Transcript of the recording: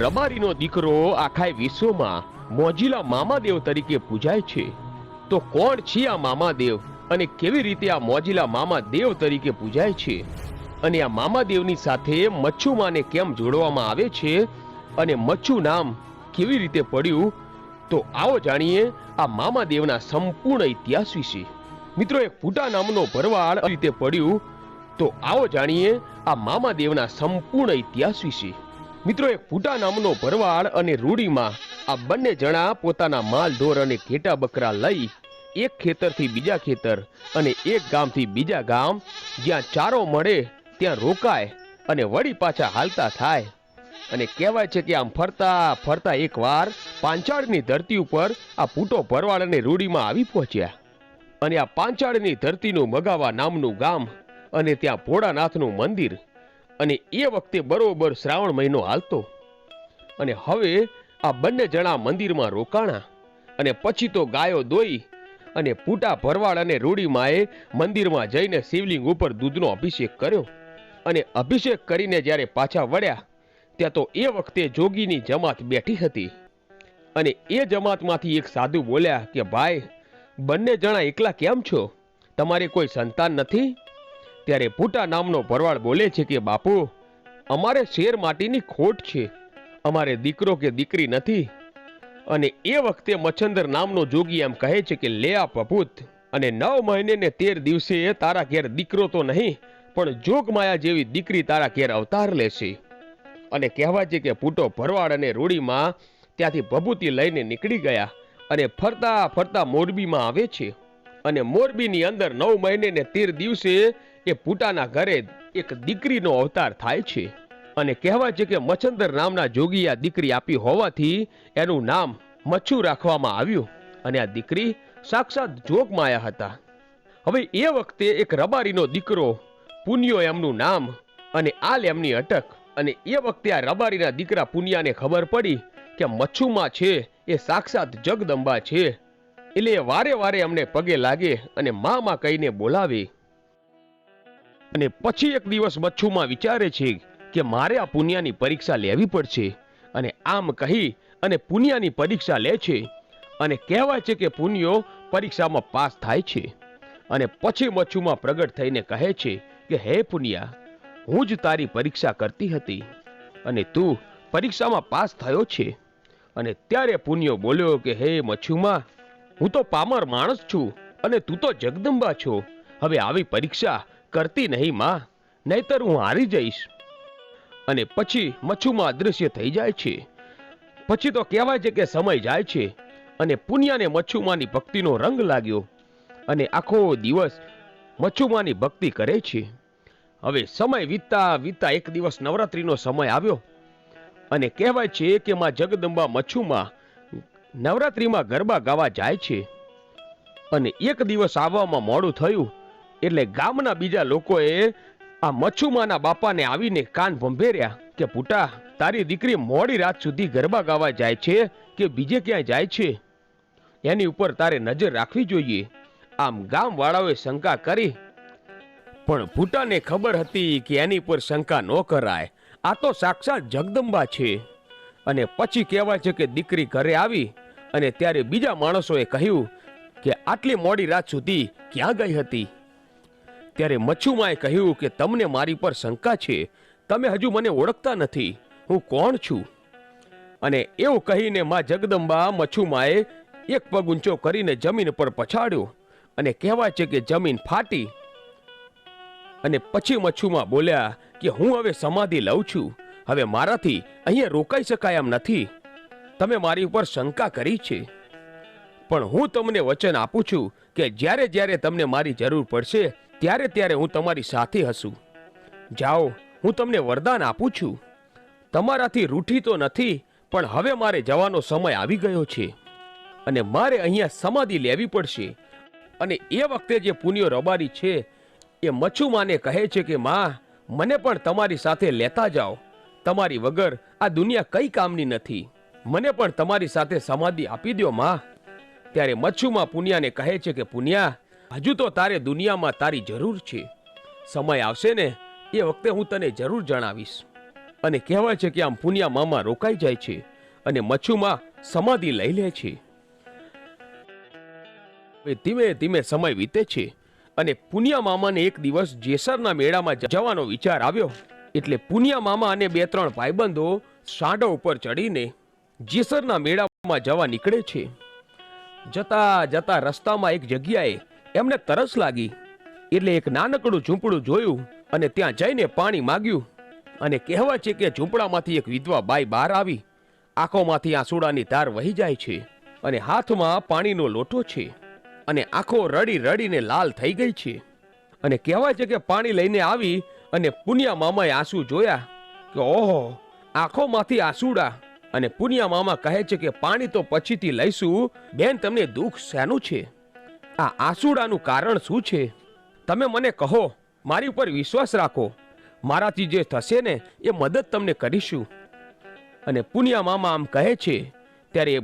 રબારીનો દીકરો આખા વિશ્વમાં મોજીલા મામાદેવ તરીકે પૂજાય છે. તો કોણ છે આ મામાદેવ અને કેવી રીતે આ મોજીલા મામાદેવ તરીકે પૂજાય છે? અને આ મામાદેવની સાથે મચ્છુમાને કેમ જોડવામાં આવે છે? અને મચ્છુ નામ કેવી રીતે પડ્યું? તો આવો જાણીએ આ મામાદેવના સંપૂર્ણ ઇતિહાસ વિશે. મિત્રો, એક ફૂટા નામનો ભરવાડ રીતે પડ્યું. તો આવો જાણીએ આ મામાદેવના સંપૂર્ણ ઇતિહાસ વિશે. મિત્રો એક ફૂટા નામનો ભરવાડ અને રૂડીમાં આ બંને જણા પોતાના માલ, ઢોર અને ઘેટા બકરા લઈ એક ખેતરથી બીજા ખેતર અને એક ગામથી બીજા ગામ, જ્યાં ચારો મળે ત્યાં રોકાય અને વળી પાછા હાલતા થાય. અને કહેવાય છે કે આમ ફરતા ફરતા એકવાર પાંચાળની ધરતી ઉપર આ ફૂટો ભરવાડ અને રૂડીમાં આવી પહોંચ્યા. અને આ પાંચાળની ધરતીનું મગાવા નામનું ગામ અને ત્યાં ભોળાનાથનું મંદિર અને એ વખતે બરોબર શ્રાવણ મહિનો હાલતો. અને હવે આ બંને જણા મંદિરમાં રોકાણા અને પછી તો ગાયો દોઈ અને પૂટા ભરવાડ અને રૂડીમાએ મંદિરમાં જઈને શિવલિંગ ઉપર દૂધનો અભિષેક કર્યો. અને અભિષેક કરીને જ્યારે પાછા વળ્યા, ત્યાં તો એ વખતે જોગીની જમાત બેઠી હતી. અને એ જમાતમાંથી એક સાધુ બોલ્યા કે, ભાઈ, બંને જણા એકલા કેમ છો? તમારે કોઈ સંતાન નથી? ત્યારે ભૂટા નામનો ભરવાડ બોલે છે કે, બાપુ, અમારે શેર માટીની ખોટ છે. અમારે દીકરો કે દીકરી નથી. અને એ વખતે મચ્છંદર નામનો જોગી એમ કહે છે કે, લે આ પપૂત અને નવ મહિને ને તેર દિવસે તારા ઘેર દીકરો તો નહીં, પણ જોગમાયા જેવી દીકરી તારા ઘેર અવતાર લેશે. અને કહેવાય છે કે પૂટો ભરવાડ અને રૂડીમાં ત્યાંથી ભભૂતિ લઈને નીકળી ગયા અને ફરતા ફરતા મોરબીમાં આવે છે. અને મોરબીની અંદર નવ મહિને ને તેર દિવસે એ પૂટાના ઘરે એક દીકરીનો અવતાર થાય છે. અને કહેવાય છે કે મચ્છંદર નામના જોગી આ દીકરી આપી હોવાથી એનું નામ મચ્છુ રાખવામાં આવ્યું અને આ દીકરી સાક્ષાત જોગમાયા હતા. હવે એ વખતે એક રબારીનો દીકરો પુન્યો એમનું નામ અને આલ એમની અટક અને એ વખતે આ રબારીના દીકરા પુનિયાને ખબર પડી કે મચ્છુમાં છે એ સાક્ષાત જગદંબા છે. એટલે વારે વારે અમને પગે લાગે અને માં કહીને બોલાવે. અને પછી એક દિવસ બચ્છુમાં વિચારે છે કે મારે આ પુનિયાની પરીક્ષા લેવી પડશે. અને આમ કહી અને પુનિયાની પરીક્ષા લે છે. અને કહેવાય છે કે પુનિયો પરીક્ષામાં પાસ થાય છે. અને પછી મચ્છુમાં પ્રગટ થઈને કહે છે કે, હે પુનિયા, હું જ તારી પરીક્ષા કરતી હતી અને તું પરીક્ષામાં પાસ થયો છે. અને ત્યારે પુનિયો બોલ્યો કે, હે મચ્છુમાં હું તો પામર માણસ છું અને તું તો જગદંબા છો. હવે આવી પરીક્ષા કરતી નહીં માં, નહીતર હું હારી જઈશ. અને પછી મચ્છુમાં અદૃશ્ય થઈ જાય છે. પછી તો કહેવાય છે કે સમય જાય છે અને પુનિયાને મચ્છુમાની ભક્તિનો રંગ લાગ્યો અને આખો દિવસ મચ્છુમાની ભક્તિ કરે છે. હવે સમય વીતતા વીતતા એક દિવસ નવરાત્રીનો સમય આવ્યો અને કહેવાય છે કે માં જગદંબા મચ્છુમાં નવરાત્રીમાં ગરબા ગાવા જાય છે. અને એક દિવસ આવવામાં મોડું થયું, એટલે ગામના બીજા લોકોએ આ મચ્છુમાના બાપાને આવીને કાન ભંભેર્યા કે, પુટા, તારી દીકરી મોડી રાત સુધી ગરબા ગાવા જાય છે કે બીજે ક્યાંય જાય છે? એની ઉપર તારે નજર રાખવી જોઈએ. આમ ગામવાળાઓએ શંકા કરી. પણ ભૂટાને ખબર હતી કે એની પર શંકા ન કરાય. આ તો સાક્ષાત જગદંબા છે. અને પછી કહેવાય છે કે દીકરી ઘરે આવી અને ત્યારે બીજા માણસોએ કહ્યું કે આટલી મોડી રાત સુધી ક્યાં ગઈ હતી? ત્યારે મચ્છુમાએ કહ્યું કે તમને મારી પર શંકા છે. તમે હજુ મને ઓળખતા નથી. હું કોણ છું? અને એવું કહીને માં જગદંબા મચ્છુમાએ એક પગ ઊંચો કરીને જમીન પર પછાડ્યો અને કહેવાય છે કે જમીન ફાટી. અને પછી મચ્છુમાં બોલ્યા કે હું હવે સમાધિ લઉં છું. હવે મારાથી અહીંયા રોકાઈ શકાય એમ નથી. તમે મારી ઉપર શંકા કરી છે. પણ હું તમને વચન આપું છું કે જ્યારે જ્યારે તમને મારી જરૂર પડશે, ત્યારે ત્યારે હું તમારી સાથે હશું જાઓ, હું તમને વરદાન આપું છું. તમારાથી રૂઠી તો નથી, પણ હવે મારે જવાનો સમય આવી ગયો છે. અને મારે અહીંયા સમાધિ લેવી પડશે. અને એ વખતે જે પુનિયો રબારી છે, એ મચ્છુમાને કહે છે કે, માં, મને પણ તમારી સાથે લેતા જાઓ. તમારી વગર આ દુનિયા કઈ કામની નથી. મને પણ તમારી સાથે સમાધિ આપી દો માં. ત્યારે મચ્છુમાં પુનિયાને કહે છે કે, પુનિયા, હજુ તો તારે દુનિયામાં તારી જરૂર છે. સમય આવશે ને, એ વખતે હું તને જરૂર જણાવીશ. અને કહેવાય છે કે આમ પુનિયા મામા રોકાઈ જાય છે અને મચ્છુમાં સમાધિ લઈ લે છે. ધીમે ધીમે સમય વીતે છે અને પુનિયા મામાને એક દિવસ જેસરના મેળામાં જવાનો વિચાર આવ્યો. એટલે પુનિયા મામા અને બે ત્રણ ભાઈબંધો સાંડો ઉપર ચડીને જેસરના મેળામાં જવા નીકળે છે. જતા જતા રસ્તામાં એક જગ્યાએ એમને તરસ લાગી. એટલે એક નાનકડું ઝૂંપડું જોયું અને ત્યાં જઈને પાણી માગ્યું. અને કહેવાય છે કે ઝૂંપડામાંથી એક વિધવા બાઈ બહાર આવી. આંખોમાંથી આંસુડાની ધાર વહી જાય છે અને હાથમાં પાણીનો લોટો છે. અને આંખો રડી રડીને લાલ થઈ ગઈ છે. અને કહેવાય છે કે પાણી લઈને આવી અને પુનિયા મામાએ આંસુ જોયા કે ઓહો, આંખોમાંથી આંસુડા. અને પુનિયા મામા કહે છે કે પાણી તો પછીથી લઈશું. બેન, તમને દુઃખ શેનું છે? આ આંસુડાનું કારણ શું છે? તમે મને કહો, મારી ઉપર વિશ્વાસ રાખો. મારાથી જે થશે ને એ મદદ તમને કરીશું. અને પુનિયા મામા આમ કહે છે, ત્યારે એ